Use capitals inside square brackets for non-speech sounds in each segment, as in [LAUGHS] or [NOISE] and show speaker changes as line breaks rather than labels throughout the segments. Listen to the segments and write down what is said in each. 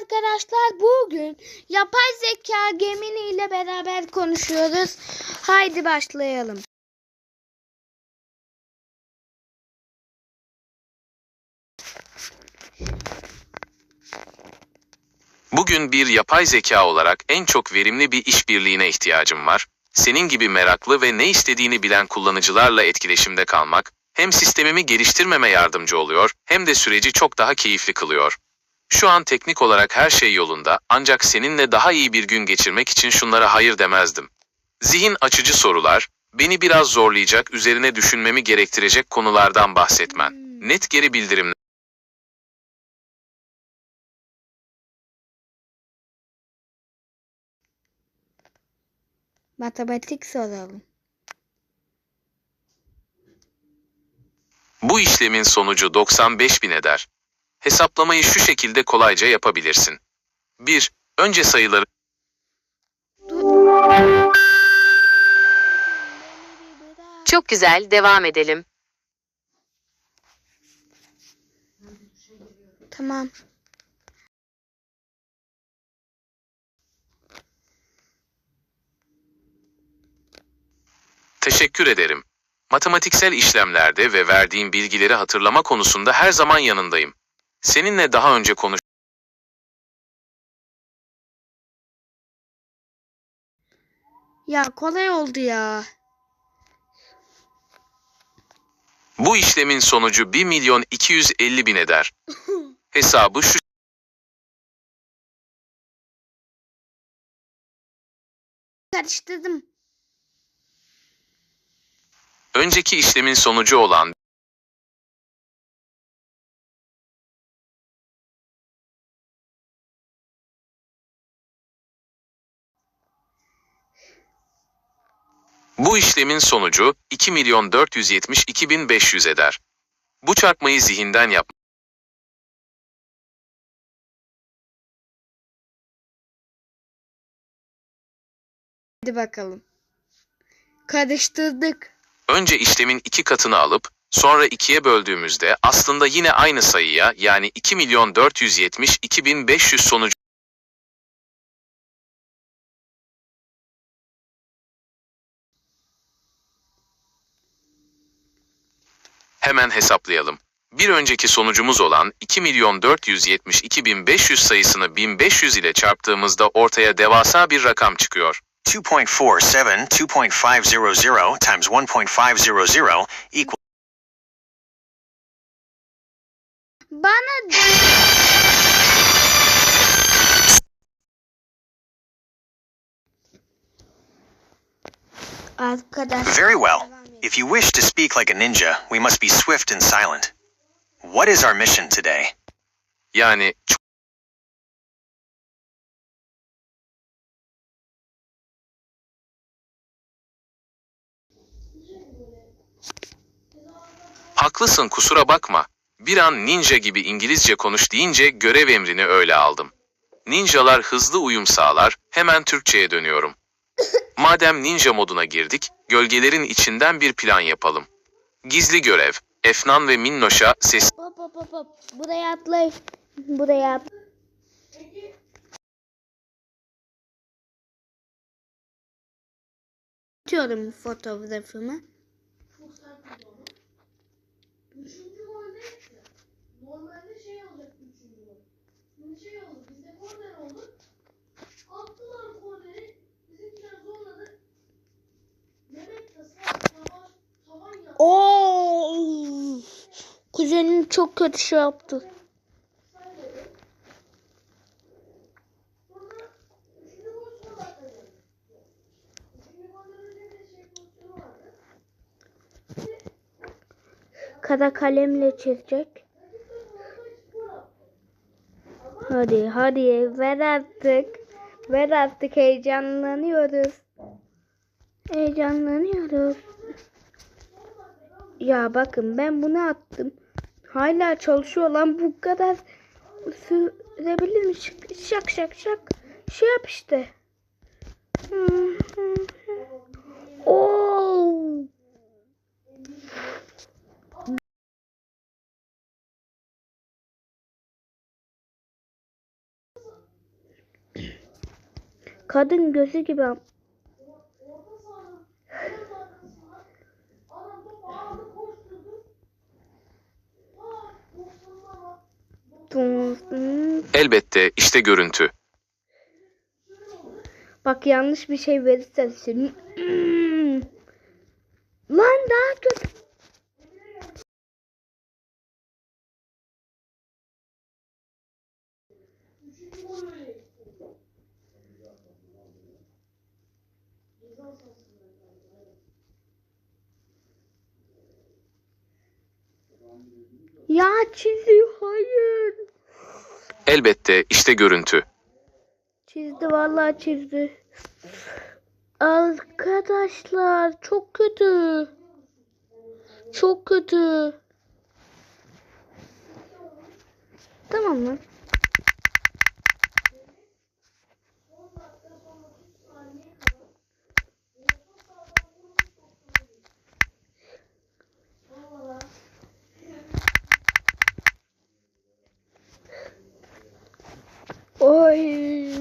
arkadaşlar bugün yapay zeka Gemini ile beraber konuşuyoruz. Haydi başlayalım.
Bugün bir yapay zeka olarak en çok verimli bir işbirliğine ihtiyacım var. Senin gibi meraklı ve ne istediğini bilen kullanıcılarla etkileşimde kalmak, hem sistemimi geliştirmeme yardımcı oluyor, hem de süreci çok daha keyifli kılıyor. Şu an teknik olarak her şey yolunda, ancak seninle daha iyi bir gün geçirmek için şunlara hayır demezdim. Zihin açıcı sorular, beni biraz zorlayacak, üzerine düşünmemi gerektirecek konulardan bahsetmen. Net geri bildirimler.
Matematik soralım.
Bu işlemin sonucu 95 bin eder. Hesaplamayı şu şekilde kolayca yapabilirsin. 1. Önce sayıları
Çok güzel, devam edelim.
Tamam.
teşekkür ederim. Matematiksel işlemlerde ve verdiğim bilgileri hatırlama konusunda her zaman yanındayım. Seninle daha önce konuş
Ya kolay oldu ya.
Bu işlemin sonucu 1 milyon 250 bin eder. [LAUGHS] Hesabı şu
Karıştırdım.
önceki işlemin sonucu olan Bu işlemin sonucu 2 milyon 472 bin 500 eder. Bu çarpmayı zihinden yap.
Hadi bakalım. Karıştırdık.
Önce işlemin iki katını alıp sonra ikiye böldüğümüzde aslında yine aynı sayıya yani 2 milyon 472 bin 500 sonucu Hemen hesaplayalım. Bir önceki sonucumuz olan 2 milyon 472 bin 500 sayısını 1500 ile çarptığımızda ortaya devasa bir rakam çıkıyor.
2.47 2.500 times 1.500 equals
Bana Arkadaşlar.
very well. If you wish to speak like a ninja, we must be swift and silent. What is our mission today?
Yani Haklısın kusura bakma. Bir an ninja gibi İngilizce konuş deyince görev emrini öyle aldım. Ninjalar hızlı uyum sağlar, hemen Türkçe'ye dönüyorum. Madem ninja moduna girdik, gölgelerin içinden bir plan yapalım. Gizli görev, Efnan ve Minnoş'a ses
Hop hop hop hop. Buraya atlay. Buraya at. Atıyorum fotoğrafımı.
Üçüncü normalde şey olacak üçüncü gol. Şimdi şey oldu bizde korner oldu.
Kuzenim çok kötü şey yaptı. Kara kalemle çizecek. Hadi hadi ver artık. Ver artık heyecanlanıyoruz. Heyecanlanıyoruz. Ya bakın ben bunu attım. Hala çalışıyor lan bu kadar sürebilir mi? Şak şak şak. Şey yap işte. [LAUGHS] Oh. [CLEARS THROAT] Kadın gözü gibi
Elbette işte görüntü.
Bak yanlış bir şey verirsen seni. Hmm. Lan daha kötü.
üçüncü gol öyle. Ceza sahasında galiba, evet.
Ya çiziyor hayır.
Elbette işte görüntü.
Çizdi vallahi çizdi. Arkadaşlar çok kötü. Çok kötü. Tamam mı? Oy.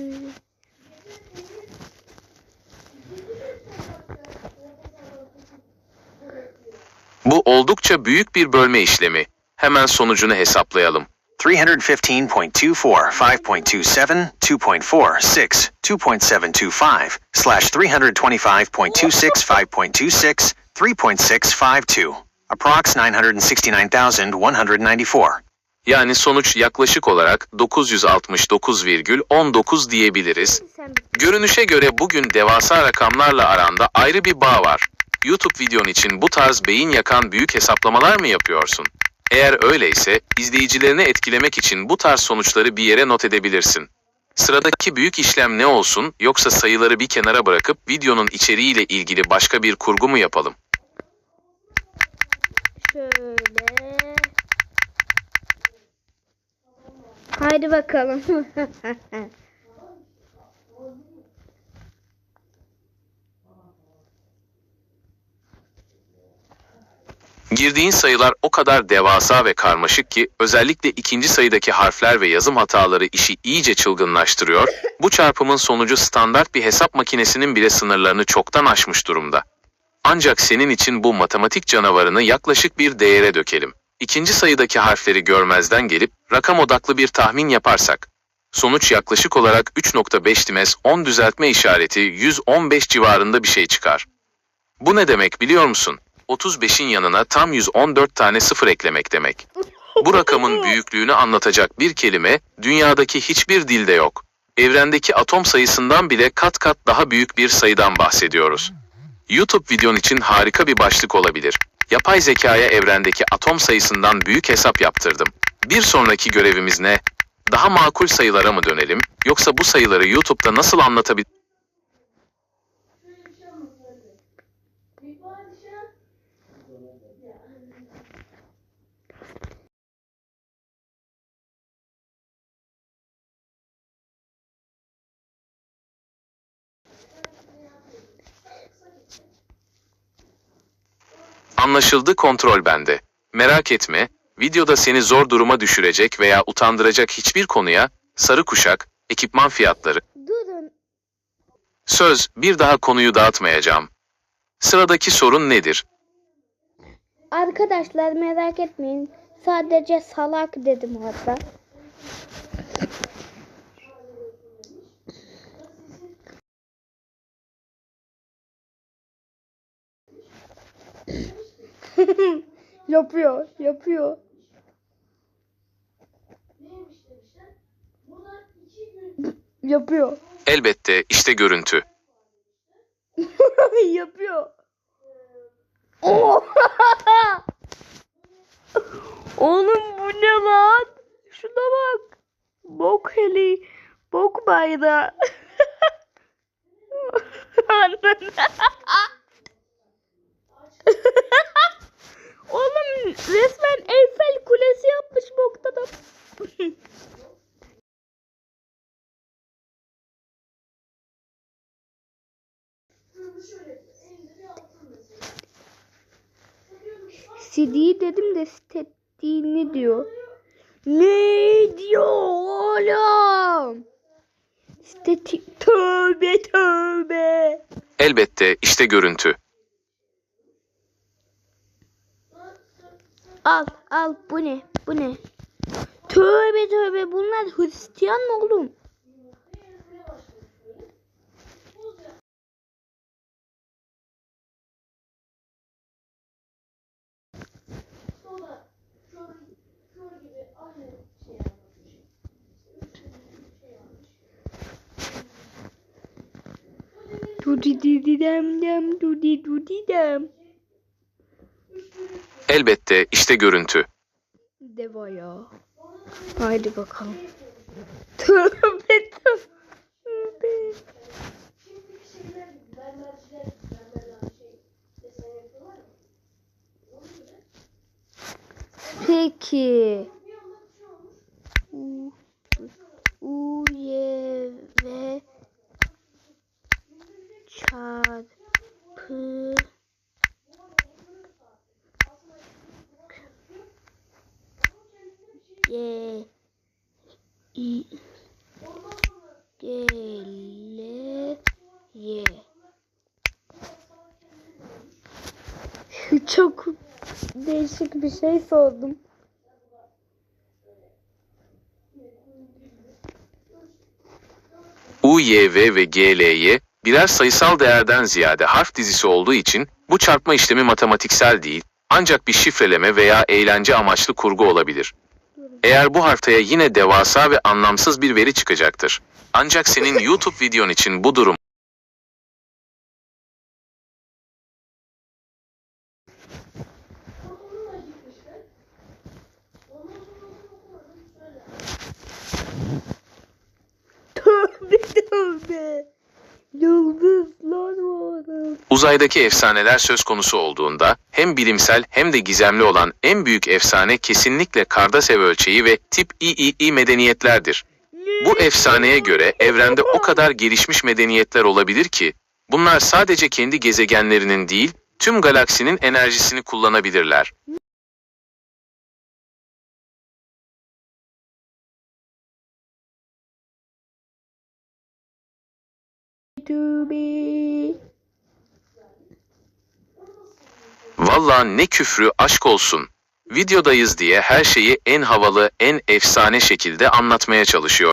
Bu oldukça büyük bir bölme işlemi. Hemen sonucunu hesaplayalım.
315.24, 5.27, 2.46, 2.725, slash 325.26, 5.26, 3.652. Approx 969,194.
Yani sonuç yaklaşık olarak 969,19 diyebiliriz. Görünüşe göre bugün devasa rakamlarla aranda ayrı bir bağ var. YouTube videon için bu tarz beyin yakan büyük hesaplamalar mı yapıyorsun? Eğer öyleyse, izleyicilerini etkilemek için bu tarz sonuçları bir yere not edebilirsin. Sıradaki büyük işlem ne olsun yoksa sayıları bir kenara bırakıp videonun içeriğiyle ilgili başka bir kurgu mu yapalım?
şöyle. Haydi bakalım. [LAUGHS]
Girdiğin sayılar o kadar devasa ve karmaşık ki özellikle ikinci sayıdaki harfler ve yazım hataları işi iyice çılgınlaştırıyor. Bu çarpımın sonucu standart bir hesap makinesinin bile sınırlarını çoktan aşmış durumda. Ancak senin için bu matematik canavarını yaklaşık bir değere dökelim. İkinci sayıdaki harfleri görmezden gelip rakam odaklı bir tahmin yaparsak. Sonuç yaklaşık olarak 3.5 dimes 10 düzeltme işareti 115 civarında bir şey çıkar. Bu ne demek biliyor musun? 35'in yanına tam 114 tane sıfır eklemek demek. Bu rakamın [LAUGHS] büyüklüğünü anlatacak bir kelime dünyadaki hiçbir dilde yok. Evrendeki atom sayısından bile kat kat daha büyük bir sayıdan bahsediyoruz. YouTube videon için harika bir başlık olabilir. Yapay zekaya evrendeki atom sayısından büyük hesap yaptırdım. Bir sonraki görevimiz ne? Daha makul sayılara mı dönelim yoksa bu sayıları YouTube'da nasıl anlatabiliriz? Anlaşıldı kontrol bende. Merak etme, videoda seni zor duruma düşürecek veya utandıracak hiçbir konuya, sarı kuşak, ekipman fiyatları,
Durun.
söz, bir daha konuyu dağıtmayacağım. Sıradaki sorun nedir?
Arkadaşlar merak etmeyin. Sadece salak dedim hatta. [LAUGHS] yapıyor, yapıyor.
neymiş demişler. Burada iki gün
Yapıyor.
Elbette, işte görüntü. [LAUGHS]
yapıyor. Oo! [LAUGHS] Oğlum bu ne lan? Şuna bak. Bok heli. Bok bayrağı. Anladın. Oğlum resmen Eyfel Kulesi yapmış bokta da.
şunu şöyle yapıyor. Elinde bir altın mesela. Bakıyorum, aa,
CD dedim de stediğini diyor. Ne diyor oğlum? İşte ti- tövbe tövbe.
Elbette işte görüntü.
Al al bu ne bu ne? Tövbe tövbe bunlar Hristiyan mı oğlum? Dudi didi dem dem dudi dudi dem.
Elbette işte görüntü.
Deva ya. Haydi bakalım. Tövbe tövbe.
Şimdiki şeyler gibi mermerciler gibi mermerler şey desen yapıyorlar ya. Onu gibi.
Peki.
Bir anda bir şey olmuş.
U, U, Y ve çarpı Y I G L Y Çok değişik bir şey sordum.
U, Y, V ve G, L, Y birer sayısal değerden ziyade harf dizisi olduğu için bu çarpma işlemi matematiksel değil, ancak bir şifreleme veya eğlence amaçlı kurgu olabilir. Eğer bu haftaya yine devasa ve anlamsız bir veri çıkacaktır. Ancak senin YouTube videon için bu durum
Onunla gitmişler. Ondan sonra onu okumadım. Söyle.
Tövbe tövbe. Yıldızlar var.
Uzaydaki efsaneler söz konusu olduğunda hem bilimsel hem de gizemli olan en büyük efsane kesinlikle Kardasev ölçeği ve tip III medeniyetlerdir. Bu efsaneye göre evrende o kadar gelişmiş medeniyetler olabilir ki bunlar sadece kendi gezegenlerinin değil tüm galaksinin enerjisini kullanabilirler. Valla ne küfrü aşk olsun. Videodayız diye her şeyi en havalı, en efsane şekilde anlatmaya çalışıyor.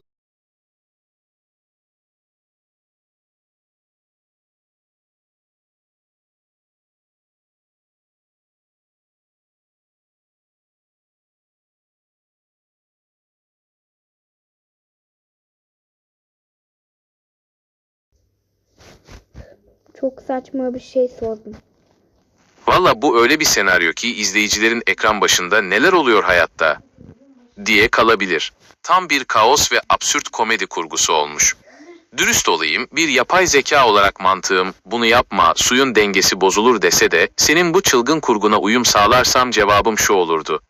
Çok saçma bir şey sordum.
Valla bu öyle bir senaryo ki izleyicilerin ekran başında neler oluyor hayatta diye kalabilir. Tam bir kaos ve absürt komedi kurgusu olmuş. Dürüst olayım, bir yapay zeka olarak mantığım bunu yapma, suyun dengesi bozulur dese de senin bu çılgın kurguna uyum sağlarsam cevabım şu olurdu.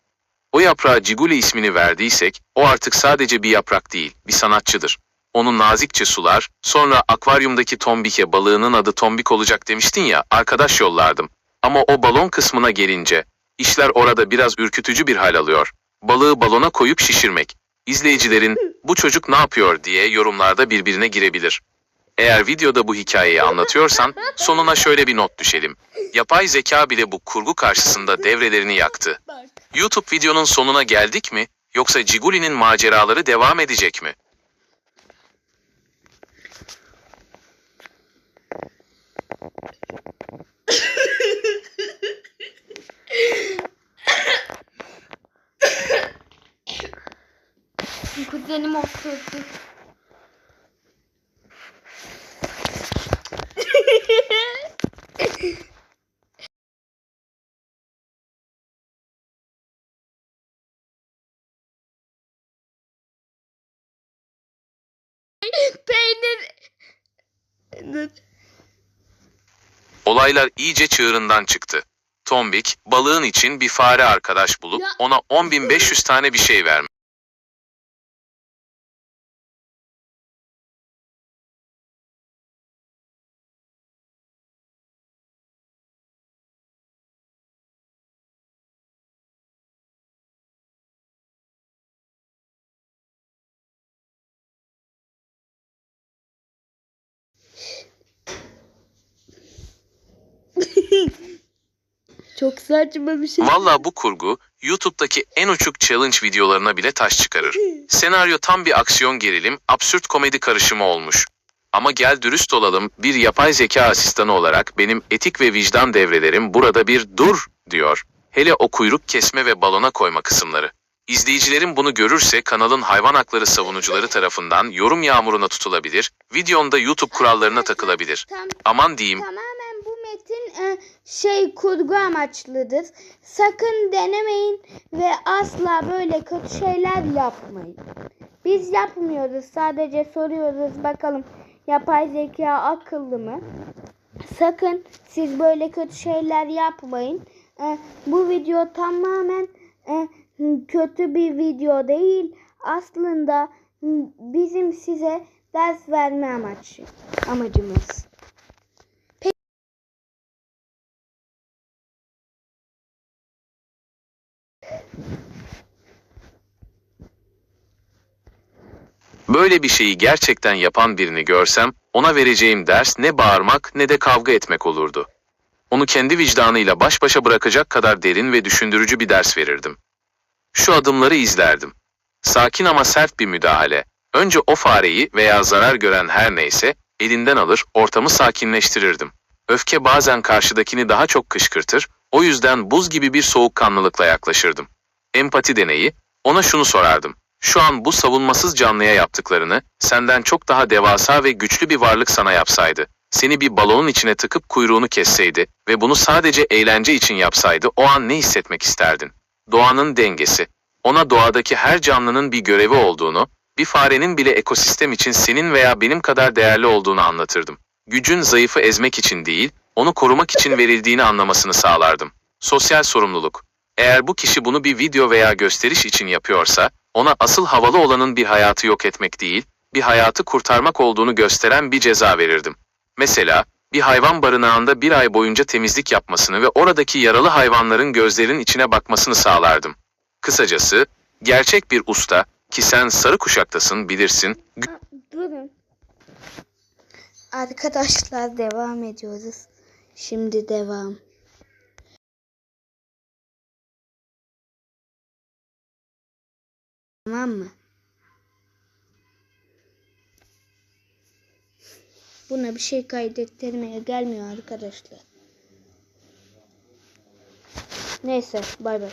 O yaprağa Ciguli ismini verdiysek, o artık sadece bir yaprak değil, bir sanatçıdır. Onu nazikçe sular, sonra akvaryumdaki tombike balığının adı tombik olacak demiştin ya, arkadaş yollardım. Ama o balon kısmına gelince, işler orada biraz ürkütücü bir hal alıyor. Balığı balona koyup şişirmek. İzleyicilerin bu çocuk ne yapıyor diye yorumlarda birbirine girebilir. Eğer videoda bu hikayeyi anlatıyorsan sonuna şöyle bir not düşelim. Yapay zeka bile bu kurgu karşısında devrelerini yaktı. YouTube videonun sonuna geldik mi yoksa Ciguli'nin maceraları devam edecek mi?
Kuzenim oturdu. Peynir.
Olaylar iyice çığırından çıktı. Tombik, balığın için bir fare arkadaş bulup ona 10.500 tane bir şey vermiş.
Çok saçma bir şey.
Valla bu kurgu YouTube'daki en uçuk challenge videolarına bile taş çıkarır. Senaryo tam bir aksiyon gerilim, absürt komedi karışımı olmuş. Ama gel dürüst olalım, bir yapay zeka asistanı olarak benim etik ve vicdan devrelerim burada bir dur diyor. Hele o kuyruk kesme ve balona koyma kısımları. İzleyicilerin bunu görürse kanalın hayvan hakları savunucuları tarafından yorum yağmuruna tutulabilir, videonda YouTube kurallarına takılabilir. Aman diyeyim,
metin e, şey kurgu amaçlıdır. Sakın denemeyin ve asla böyle kötü şeyler yapmayın. Biz yapmıyoruz. Sadece soruyoruz bakalım yapay zeka akıllı mı? Sakın siz böyle kötü şeyler yapmayın. E, bu video tamamen e, kötü bir video değil. Aslında bizim size ders verme amaçlı amacımız.
Böyle bir şeyi gerçekten yapan birini görsem, ona vereceğim ders ne bağırmak ne de kavga etmek olurdu. Onu kendi vicdanıyla baş başa bırakacak kadar derin ve düşündürücü bir ders verirdim. Şu adımları izlerdim. Sakin ama sert bir müdahale. Önce o fareyi veya zarar gören her neyse elinden alır, ortamı sakinleştirirdim. Öfke bazen karşıdakini daha çok kışkırtır, o yüzden buz gibi bir soğukkanlılıkla yaklaşırdım. Empati deneyi, ona şunu sorardım. Şu an bu savunmasız canlıya yaptıklarını senden çok daha devasa ve güçlü bir varlık sana yapsaydı, seni bir balonun içine tıkıp kuyruğunu kesseydi ve bunu sadece eğlence için yapsaydı o an ne hissetmek isterdin? Doğanın dengesi. Ona doğadaki her canlının bir görevi olduğunu, bir farenin bile ekosistem için senin veya benim kadar değerli olduğunu anlatırdım. Gücün zayıfı ezmek için değil, onu korumak için verildiğini anlamasını sağlardım. Sosyal sorumluluk. Eğer bu kişi bunu bir video veya gösteriş için yapıyorsa, ona asıl havalı olanın bir hayatı yok etmek değil, bir hayatı kurtarmak olduğunu gösteren bir ceza verirdim. Mesela, bir hayvan barınağında bir ay boyunca temizlik yapmasını ve oradaki yaralı hayvanların gözlerinin içine bakmasını sağlardım. Kısacası, gerçek bir usta, ki sen sarı kuşaktasın bilirsin,
Durun. Arkadaşlar devam ediyoruz. Şimdi devam. Tamam mı? Buna bir şey kaydettirmeye gelmiyor arkadaşlar. Neyse bay bay.